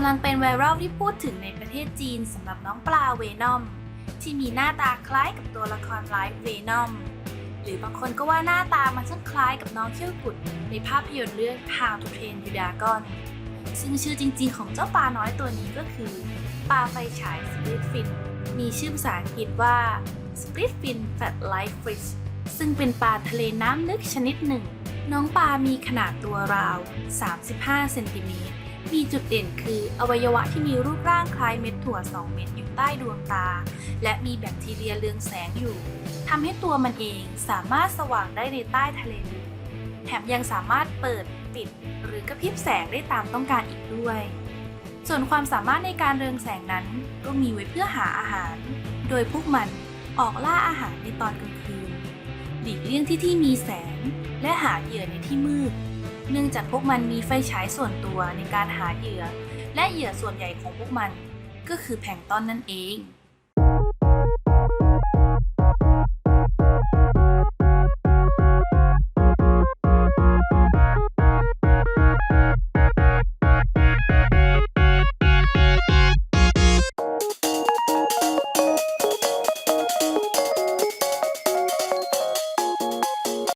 ำลังเป็นไวรัลที่พูดถึงในประเทศจีนสำหรับน้องปลาเวนอม ที่มีหน้าตาคล้ายกับตัวละครไลฟ์เวนอม หรือบางคนก็ว่าหน้าตามันช่างคล้ายกับน้องเขี้ยวกุดในภาพยนตร์เรื่อง How to Train Your Dragon ซึ่งชื่อจริงๆ ของเจ้าปลาน้อยตัวนี้ก็คือปลาไฟฉายสปริตฟินมีชื่อภาษาอังกฤษว่า Split Fin Fat Life Fish ซึ่งเป็นปลาทะเลน้ำลึกชนิดหนึ่ง น้องปลามีขนาดตัวราว 35 เซนติเมตร มีจุดเด่นคืออวัยวะที่มีรูปร่างคล้ายเม็ดถั่ว 2 เม็ดอยู่ใต้ดวงตา และมีแบคทีเรียเรืองแสงอยู่ทำให้ตัวมันเองสามารถสว่างได้ในใต้ทะเลลึกแถมยังสามารถเปิดปิด หรือกระพริบแสงได้ตามต้องการอีกด้วย ส่วนความสามารถในการเรืองแสงนั้นก็มีไว้เพื่อหาอาหาร โดยพวกมันออกล่าอาหารในตอนกลางคืนหลีกเลี่ยงที่ที่มีแสง และหาเหยื่อในที่มืด เนื่องจากพวกมันมีไฟฉายส่วนตัวในการหาเหยื่อ และเหยื่อส่วนใหญ่ของพวกมันก็คือแพลงต้นนั่นเอง